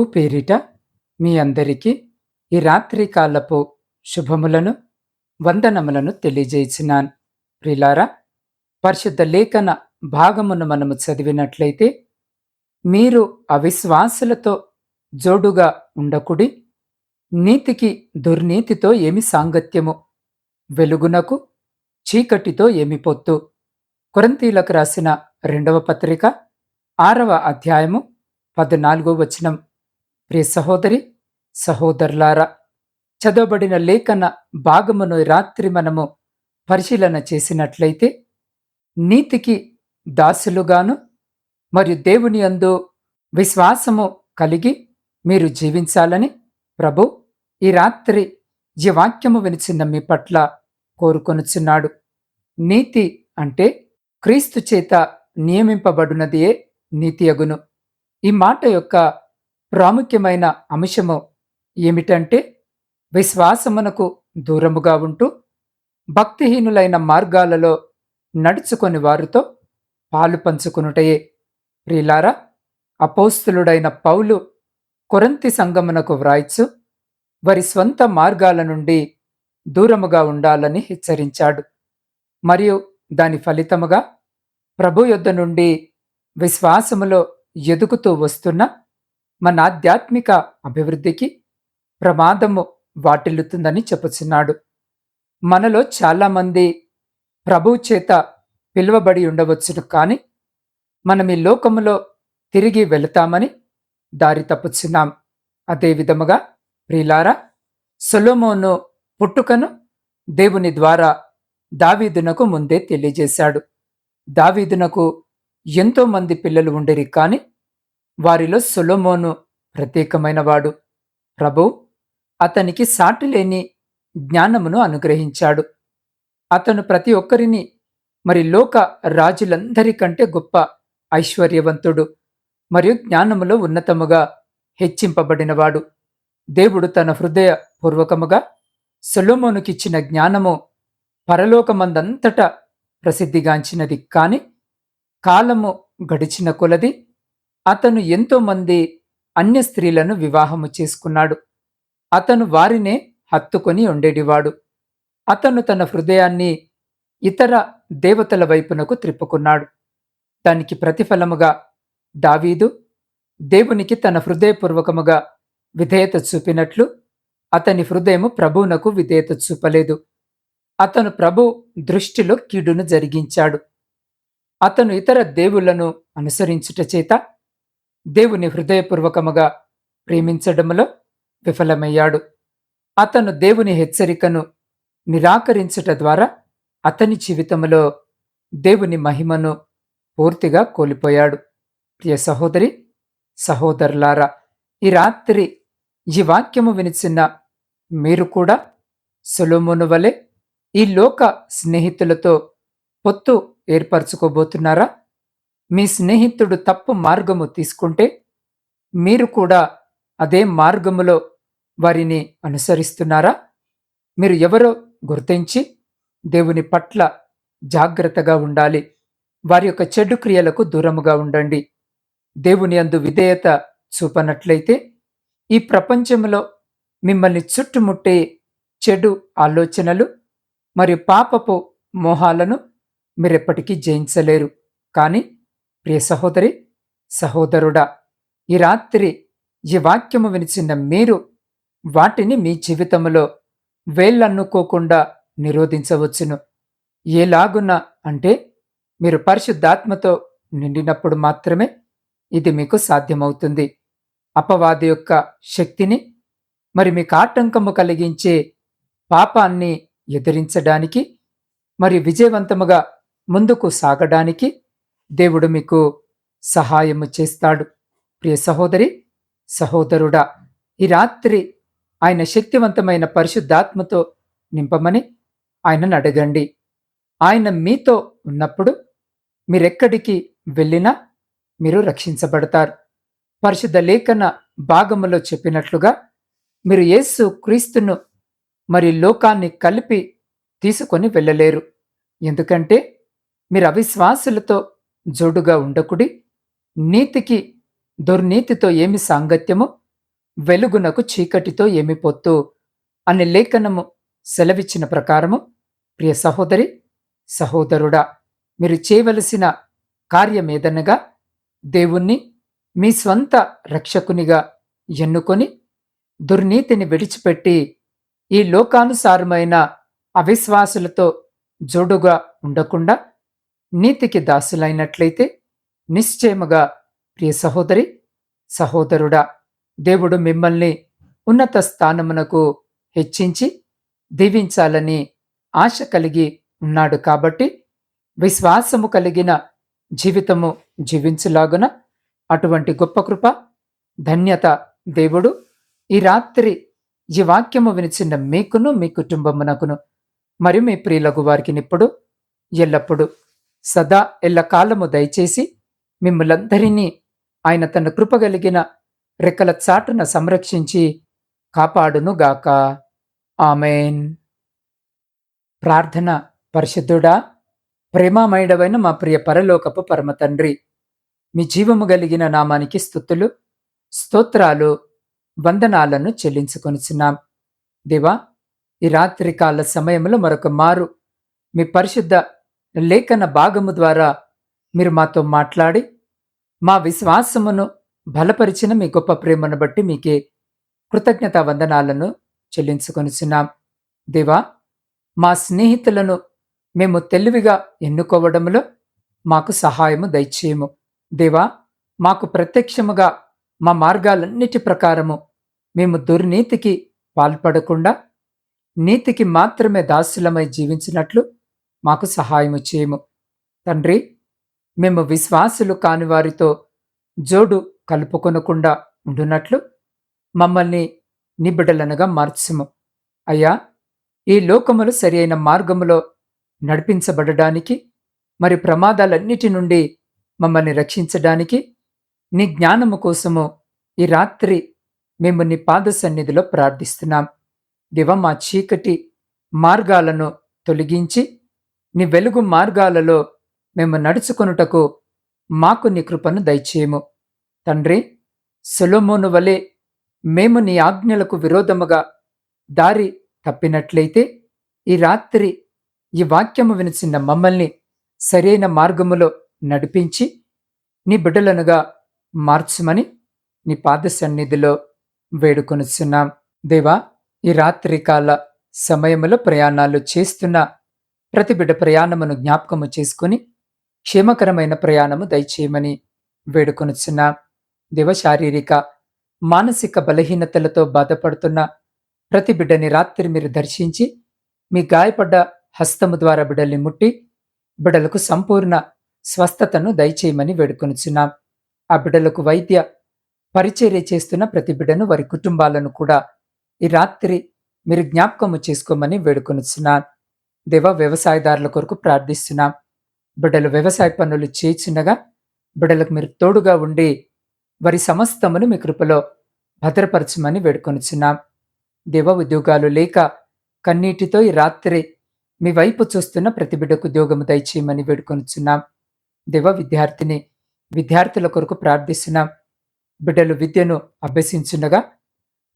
ప్రభువు పేరిట మీ అందరికీ ఈ రాత్రి కాలపు శుభములను వందనములను తెలియజేసినాను. ప్రిలారా పరిశుద్ధ లేఖన భాగమును మనము చదివినట్లయితే మీరు అవిశ్వాసులతో జోడుగా ఉండకుడి నీతికి దుర్నీతితో ఏమి సాంగత్యము? వెలుగునకు చీకటితో ఏమి పొత్తు? కొరంతీలకు రాసిన రెండవ పత్రిక ఆరవ అధ్యాయము పద్నాలుగో వచనం. ప్రియ సహోదరి సహోదరులారా చదవబడిన లేఖన భాగమును రాత్రి మనము పరిశీలన చేసినట్లయితే నీతికి దాసులుగాను మరియు దేవుని అందు విశ్వాసము కలిగి మీరు జీవించాలని ప్రభు ఈ రాత్రి ఈ వాక్యము వినిచిన మీ పట్ల కోరుకొనుచున్నాడు. నీతి అంటే క్రీస్తు చేత నియమింపబడినదియే నీతి అగును. ఈ మాట యొక్క ప్రాముఖ్యమైన అంశము ఏమిటంటే విశ్వాసమునకు దూరముగా ఉంటూ భక్తిహీనులైన మార్గాలలో నడుచుకొని వారితో పాలు పంచుకునుటయే. ప్రిలారా అపోస్తులుడైన పౌలు కొరంతి సంగమునకు వ్రాయిచు వారి స్వంత మార్గాల నుండి దూరముగా ఉండాలని హెచ్చరించాడు. మరియు దాని ఫలితముగా ప్రభు యొద్ద నుండి విశ్వాసములో ఎదుగుతూ వస్తున్న మన ఆధ్యాత్మిక అభివృద్ధికి ప్రమాదము వాటిల్లుతుందని చెప్పుచున్నాడు మనలో చాలామంది ప్రభువు చేత పిలువబడి ఉండవచ్చును కానీ మనం ఈ లోకములో తిరిగి వెళతామని దారి తప్పుచున్నాం. అదే విధముగా ప్రిలారా సొలోమోను పుట్టుకను దేవుని ద్వారా దావీదునకు ముందే తెలియజేశాడు. దావీదునకు ఎంతోమంది పిల్లలు ఉండేరి కానీ వారిలో సొలోమోను ప్రత్యేకమైనవాడు. ప్రభు అతనికి సాటి లేని జ్ఞానమును అనుగ్రహించాడు. అతను ప్రతి ఒక్కరిని మరి లోక రాజులందరికంటే గొప్ప ఐశ్వర్యవంతుడు మరియు జ్ఞానములో ఉన్నతముగా హెచ్చింపబడినవాడు. దేవుడు తన హృదయ పూర్వకముగా సొలోమోనుకిచ్చిన జ్ఞానము పరలోకమందంతటా ప్రసిద్ధిగాంచినది. కాని కాలము గడిచిన కొలది అతను ఎంతోమంది అన్య స్త్రీలను వివాహము చేసుకున్నాడు. అతను వారినే హత్తుకొని ఉండేటివాడు. అతను తన హృదయాన్ని ఇతర దేవతల వైపునకు త్రిప్పుకున్నాడు. దానికి ప్రతిఫలముగా దావీదు దేవునికి తన హృదయపూర్వకముగా విధేయత చూపినట్లు అతని హృదయము ప్రభువునకు విధేయత చూపలేదు. అతను ప్రభు దృష్టిలో కీడును జరిగించాడు. అతను ఇతర దేవుళ్ళను అనుసరించుట చేత దేవుని హృదయపూర్వకముగా ప్రేమించడంలో విఫలమయ్యాడు. అతను దేవుని హెచ్చరికను నిరాకరించుట ద్వారా అతని జీవితంలో దేవుని మహిమను పూర్తిగా కోల్పోయాడు. ప్రియ సహోదరి సహోదరులారా ఈ రాత్రి ఈ వాక్యము వినిచిన మీరు కూడా సొలోమును వలె ఈ లోక స్నేహితులతో పొత్తు ఏర్పరచుకోబోతున్నారా? మీ స్నేహితుడు తప్పు మార్గము తీసుకుంటే మీరు కూడా అదే మార్గములో వారిని అనుసరిస్తున్నారా? మీరు ఎవరో గుర్తించి దేవుని పట్ల జాగ్రత్తగా ఉండాలి. వారి యొక్క చెడు క్రియలకు దూరముగా ఉండండి. దేవుని అందు విధేయత చూపనట్లయితే ఈ ప్రపంచంలో మిమ్మల్ని చుట్టుముట్టే చెడు ఆలోచనలు మరియు పాపపు మోహాలను మీరెప్పటికీ జయించలేరు. కానీ ప్రియ సహోదరి సహోదరుడా ఈ రాత్రి ఈ వాక్యము వినిచిన మీరు వాటిని మీ జీవితంలో వేళ్ళన్నుకోకుండా నిరోధించవచ్చును. ఏలాగున అంటే మీరు పరిశుద్ధాత్మతో నిండినప్పుడు మాత్రమే ఇది మీకు సాధ్యమవుతుంది. అపవాది యొక్క శక్తిని మరి మీకు ఆటంకము కలిగించే పాపాన్ని ఎదిరించడానికి మరి విజయవంతముగా ముందుకు సాగడానికి దేవుడు మీకు సహాయము చేస్తాడు. ప్రియ సహోదరి సహోదరుడా ఈ రాత్రి ఆయన శక్తివంతమైన పరిశుద్ధాత్మతో నింపమని ఆయనను అడగండి. ఆయన మీతో ఉన్నప్పుడు మీరెక్కడికి వెళ్ళినా మీరు రక్షించబడతారు. పరిశుద్ధ లేఖన భాగములో చెప్పినట్లుగా మీరు యేసు క్రీస్తును మరి లోకాన్ని కలిపి తీసుకొని వెళ్ళలేరు. ఎందుకంటే మీరు అవిశ్వాసులతో జోడుగా ఉండకుడి. నీతికి దుర్నీతితో ఏమి సాంగత్యము? వెలుగునకు చీకటితో ఏమి పొత్తు? అనే లేఖనము సెలవిచ్చిన ప్రకారము ప్రియ సహోదరి సహోదరుడా మీరు చేయవలసిన కార్యమేదనగా దేవుణ్ణి మీ స్వంత రక్షకునిగా ఎన్నుకొని దుర్నీతిని విడిచిపెట్టి ఈ లోకానుసారమైన అవిశ్వాసులతో జోడుగా ఉండకుండా నీతికి దాసులైనట్లయితే నిశ్చయముగా ప్రియ సహోదరి సహోదరుడా దేవుడు మిమ్మల్ని ఉన్నత స్థానమునకు హెచ్చించి దీవించాలని ఆశ కలిగి ఉన్నాడు కాబట్టి విశ్వాసము కలిగిన జీవితము జీవించులాగున అటువంటి గొప్ప కృప ధన్యత దేవుడు ఈ రాత్రి ఈ వాక్యము వినిచిన మీకును మీ కుటుంబమునకును మరి మీ ప్రియులకు వారికి ఇప్పుడు ఎల్లప్పుడు సదా ఎల్లకాలము దయచేసి మిమ్మలందరినీ ఆయన తన కృపగలిగిన రెక్కల చాటున సంరక్షించి కాపాడునుగాక. ఆమెన్. ప్రార్థన పరిశుద్ధుడా ప్రేమామయుడవైన మా ప్రియ పరలోకపు పరమ తండ్రి మీ జీవము కలిగిన నామానికి స్థుతులు స్తోత్రాలు వందనాలను చెల్లించుకొనిచున్నాం. దివా ఈ రాత్రికాల సమయంలో మరొక మారు మీ పరిశుద్ధ లేఖన భాగము ద్వారా మీరు మాతో మాట్లాడి మా విశ్వాసమును బలపరిచిన మీ గొప్ప ప్రేమను బట్టి మీకే కృతజ్ఞత వందనాలను చెల్లించుకొనిచున్నాం. దేవా మా స్నేహితులను మేము తెలివిగా ఎన్నుకోవడంలో మాకు సహాయము దయచేయము. దేవా మాకు ప్రత్యక్షముగా మా మార్గాలన్నిటి ప్రకారము మేము దుర్నీతికి పాల్పడకుండా నీతికి మాత్రమే దాసులమై జీవించినట్లు మాకు సహాయము చేయము. తండ్రి మేము విశ్వాసులు కాని వారితో జోడు కలుపుకొనకుండా ఉండునట్లు మమ్మల్ని నిబిడలనగా మార్చుము. అయ్యా ఈ లోకములు సరియైన మార్గములో నడిపించబడడానికి మరి ప్రమాదాలన్నిటి నుండి మమ్మల్ని రక్షించడానికి నీ జ్ఞానము కోసము ఈ రాత్రి మేము నీ పాద సన్నిధిలో ప్రార్థిస్తున్నాం. దివ మా చీకటి మార్గాలను తొలగించి నీ వెలుగు మార్గాలలో మేము నడుచుకొనుటకు మాకు నీ కృపను దయచేయము. తండ్రి సులోమోను వలె మేము నీ ఆజ్ఞలకు విరోధముగా దారి తప్పినట్లయితే ఈ రాత్రి ఈ వాక్యము వినిచిన మమ్మల్ని సరైన మార్గములో నడిపించి నీ బిడ్డలనుగా మార్చుమని నీ పాద సన్నిధిలో వేడుకొనుచున్నాం. దేవా ఈ రాత్రి కాల సమయములో ప్రయాణాలు చేస్తున్న ప్రతి బిడ్డ ప్రయాణమును జ్ఞాపకము చేసుకుని క్షేమకరమైన ప్రయాణము దయచేయమని వేడుకొనుచున్న దివ శారీరక మానసిక బలహీనతలతో బాధపడుతున్న ప్రతి బిడ్డని రాత్రి మీరు దర్శించి మీ గాయపడ్డ హస్తము ద్వారా బిడ్డల్ని ముట్టి బిడ్డలకు సంపూర్ణ స్వస్థతను దయచేయమని వేడుకొనుచున్నాం. ఆ బిడ్డలకు వైద్య పరిచర్య చేస్తున్న ప్రతి బిడ్డను వారి కుటుంబాలను కూడా ఈ రాత్రి మీరు జ్ఞాపకము చేసుకోమని వేడుకొనుచున్నాను దేవ వ్యవసాయదారుల కొరకు ప్రార్థిస్తున్నాం. బిడ్డలు వ్యవసాయ పనులు చేయుచుండగా బిడ్డలకు మీరు తోడుగా ఉండి వారి సమస్తమును మీ కృపలో భద్రపరచమని వేడుకొనుచున్నాం. దేవ ఉద్యోగాలు లేక కన్నీటితో ఈ రాత్రి మీ వైపు చూస్తున్న ప్రతి బిడ్డకు ఉద్యోగము దయచేయమని వేడుకొనుచున్నాం. దేవ విద్యార్థిని విద్యార్థుల కొరకు ప్రార్థిస్తున్నాం. బిడ్డలు విద్యను అభ్యసించుండగా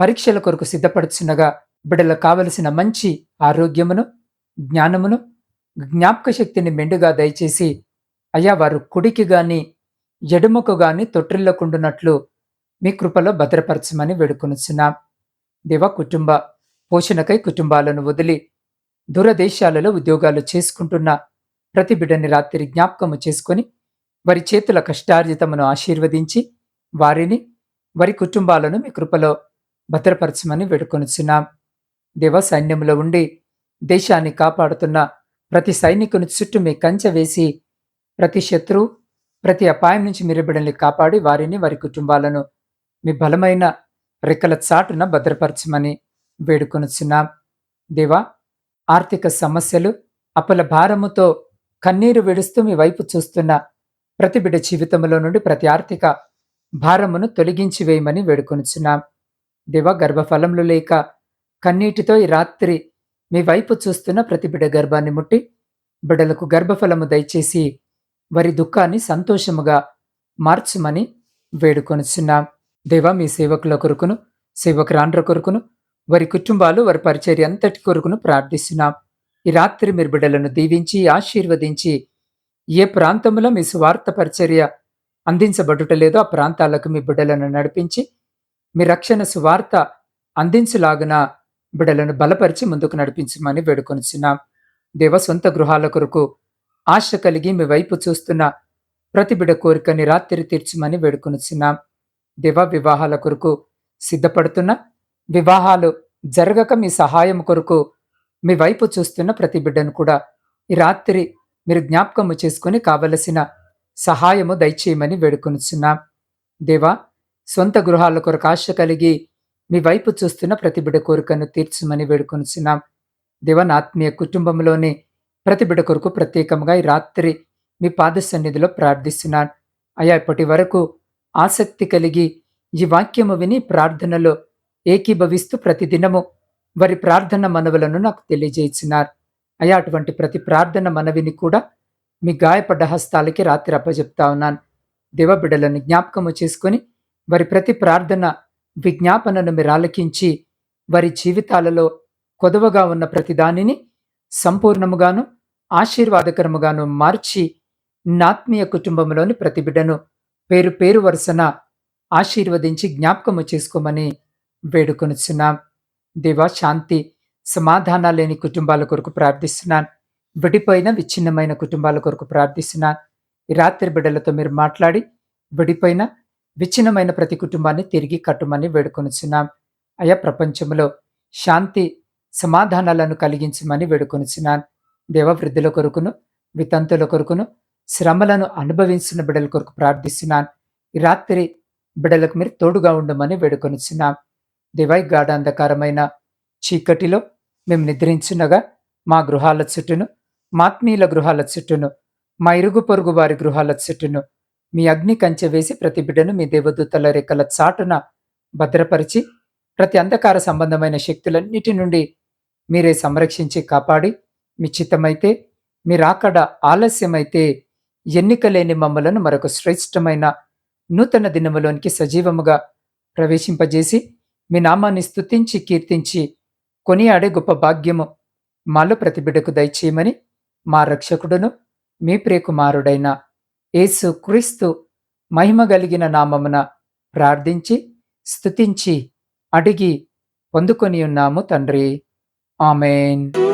పరీక్షల కొరకు సిద్ధపడుచుండగా బిడ్డలకు కావలసిన మంచి ఆరోగ్యమును జ్ఞానమును జ్ఞాపక శక్తిని మెండుగా దయచేసి అయ్యా వారు కుడికి గాని ఎడుమకు గాని తొట్టిల్లకుండునట్లు మీ కృపలో భద్రపరచమని వేడుకొనుచున్నాం. దేవ కుటుంబ పోషణకై కుటుంబాలను వదిలి దూరదేశాలలో ఉద్యోగాలు చేసుకుంటున్న ప్రతి బిడ్డని రాత్రి జ్ఞాపకము చేసుకొని వారి చేతుల కష్టార్జితమును ఆశీర్వదించి వారిని వారి కుటుంబాలను మీ కృపలో భద్రపరచమని వేడుకొనుచున్నాం. దేవ సైన్యంలో ఉండి దేశాన్ని కాపాడుతున్న ప్రతి సైనికుని చుట్టూ మీ కంచె వేసి ప్రతి శత్రువు ప్రతి అపాయం నుంచి మీరు బిడ్డల్ని కాపాడి వారిని వారి కుటుంబాలను మీ బలమైన రెక్కల చాటున భద్రపరచమని వేడుకొనుచున్నాం. దేవా ఆర్థిక సమస్యలు అప్పుల భారముతో కన్నీరు విడుస్తూ మీ వైపు చూస్తున్న ప్రతి బిడ్డ జీవితంలో నుండి ప్రతి ఆర్థిక భారమును తొలగించి వేయమని వేడుకొనుచున్నాం. దేవా గర్భఫలములు లేక కన్నీటితో ఈ రాత్రి మీ వైపు చూస్తున్న ప్రతి బిడ గర్భాన్ని ముట్టి బిడ్డలకు గర్భఫలము దయచేసి వారి దుఃఖాన్ని సంతోషముగా మార్చమని వేడుకొనుచున్నాం. దేవా మీ సేవకుల కొరకును సేవకురాండ్ర కొరకును వారి కుటుంబాలు వారి పరిచర్య అంతటి కొరకును ప్రార్థిస్తున్నాం. ఈ రాత్రి మీరు బిడ్డలను దీవించి ఆశీర్వదించి ఏ ప్రాంతంలో మీ స్వార్థ పరిచర్య అందించబడుట లేదో ఆ ప్రాంతాలకు మీ బిడ్డలను నడిపించి మీ రక్షణ సువార్త అందించలాగున బిడ్డలను బలపరిచి ముందుకు నడిపించమని వేడుకొనిచున్నాం. దేవ సొంత గృహాల కొరకు ఆశ కలిగి మీ వైపు చూస్తున్న ప్రతి బిడ కోరికని రాత్రి తీర్చమని వేడుకొనిచున్నాం. దేవ వివాహాల కొరకు సిద్ధపడుతున్న వివాహాలు జరగక మీ సహాయం కొరకు మీ వైపు చూస్తున్న ప్రతి బిడ్డను కూడా ఈ రాత్రి మీరు జ్ఞాపకము చేసుకుని కావలసిన సహాయము దయచేయమని వేడుకొనిచున్నాం. దేవా సొంత గృహాల కొరకు ఆశ కలిగి మీ వైపు చూస్తున్న ప్రతిబిడ కోరికను తీర్చమని వేడుకొనిచున్నాం. దివనాత్మీయ ఆత్మీయ కుటుంబంలోని ప్రతి కొరకు ప్రత్యేకంగా ఈ రాత్రి మీ పాద సన్నిధిలో ప్రార్థిస్తున్నాను. అయా ఇప్పటి వరకు ఆసక్తి కలిగి ఈ వాక్యము విని ప్రార్థనలో ఏకీభవిస్తూ ప్రతిదినము వారి ప్రార్థన మనవులను నాకు తెలియజేయించినారు అయా అటువంటి ప్రతి ప్రార్థన మనవిని కూడా మీ గాయపడ్డ హస్తాలకి రాత్రి అప్పజెప్తా ఉన్నాను. దివబిడలను జ్ఞాపకము చేసుకొని వారి ప్రతి ప్రార్థన విజ్ఞాపనను మీరు ఆలకించి వారి జీవితాలలో కొదవగా ఉన్న ప్రతిదానిని సంపూర్ణముగాను ఆశీర్వాదకరముగాను మార్చి నాత్మీయ కుటుంబంలోని ప్రతి బిడ్డను పేరు పేరు వరుసన ఆశీర్వదించి జ్ఞాపకము చేసుకోమని వేడుకొనుచున్నాం. దేవా శాంతి సమాధానాలు లేని కుటుంబాల కొరకు ప్రార్థిస్తున్నాను. విడిపోయిన విచ్ఛిన్నమైన కుటుంబాల కొరకు ప్రార్థిస్తున్నాను. రాత్రి బిడ్డలతో మీరు మాట్లాడి విడిపోయిన విచ్ఛిన్నమైన ప్రతి కుటుంబాన్ని తిరిగి కట్టుమని వేడుకొనుచున్నాం. అయా ప్రపంచంలో శాంతి సమాధానాలను కలిగించమని వేడుకొనుచున్నాను దేవ వృద్ధుల కొరకును వితంతుల కొరకును శ్రమలను అనుభవించిన బిడల కొరకు ప్రార్థిస్తున్నాను ఈ రాత్రి బిడలకు మీరు తోడుగా ఉండమని వేడుకొనిచున్నాం. దివై గాఢాంధకారమైన చీకటిలో మేము నిద్రించునగా మా గృహాల చుట్టూను మాత్మీయుల గృహాల చుట్టూను మా ఇరుగు పొరుగు వారి గృహాల చుట్టూను మీ అగ్ని కంచె వేసి ప్రతి బిడ్డను మీ దేవదూతల రెక్కల చాటున భద్రపరిచి ప్రతి అంధకార సంబంధమైన శక్తులన్నిటి నుండి మీరే సంరక్షించి కాపాడి మీ చిత్తమైతే మీరాకడ ఆలస్యమైతే ఎన్నికలేని మమ్మలను మరొక శ్రేష్టమైన నూతన దినములోనికి సజీవముగా ప్రవేశింపజేసి మీ నామాన్ని స్తుతించి కీర్తించి కొనియాడే గొప్ప భాగ్యము మాలో ప్రతి బిడ్డకు దయచేయమని మా రక్షకుడును మీ ప్రియకుమారుడైన యేసు క్రీస్తు మహిమ కలిగిన నామమున ప్రార్థించి స్తుతించి అడిగి పొందుకొని ఉన్నాము తండ్రి. ఆమెన్.